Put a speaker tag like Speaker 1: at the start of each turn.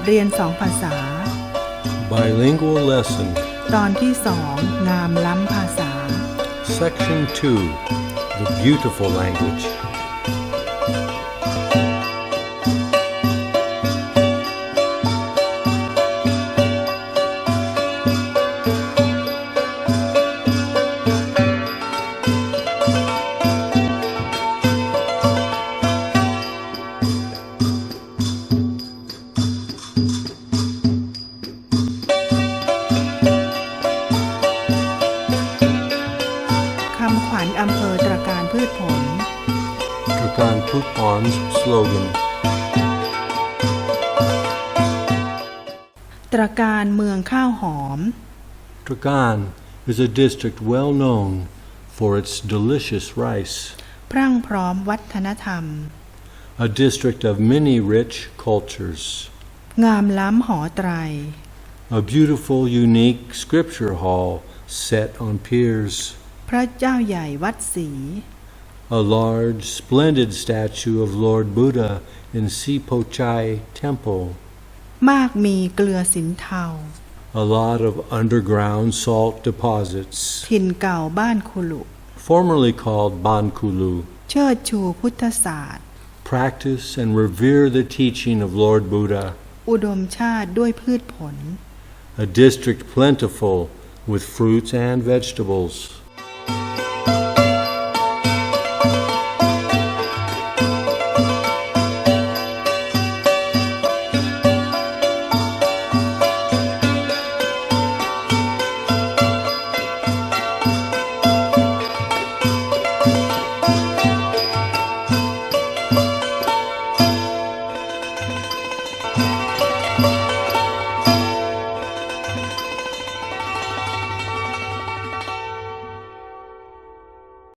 Speaker 1: เรียนสองภาษา
Speaker 2: Bilingual Lesson,
Speaker 1: ตอนที่สองงามล้ำภาษา
Speaker 2: Section 2 The Beautiful Language.
Speaker 1: คำขวัญอำเภอตรการพืชผล
Speaker 2: Trakan Putpan's slogan
Speaker 1: ตรการเมืองข้าวหอม
Speaker 2: Trakan is a district well known for its delicious rice,
Speaker 1: พรั่งพร้อมวัฒนธรรม
Speaker 2: a district of many rich cultures,
Speaker 1: งามล้ำหอไตร
Speaker 2: a beautiful, unique scripture hall set on piers,
Speaker 1: พระเจ้าใหญ่วัดศรี
Speaker 2: a large, splendid statue of Lord Buddha in Sipochai Temple,
Speaker 1: มากมีเกลือสินเทา
Speaker 2: a lot of underground salt deposits,
Speaker 1: ถิ่นเก่าบ้านคุลุ
Speaker 2: formerly called Bankulu,
Speaker 1: เชิดชูพุทธศาสตร์
Speaker 2: practice and revere the teaching of Lord Buddha,
Speaker 1: อุดมชาติด้วยพืชผล
Speaker 2: a district plentiful with fruits and vegetables.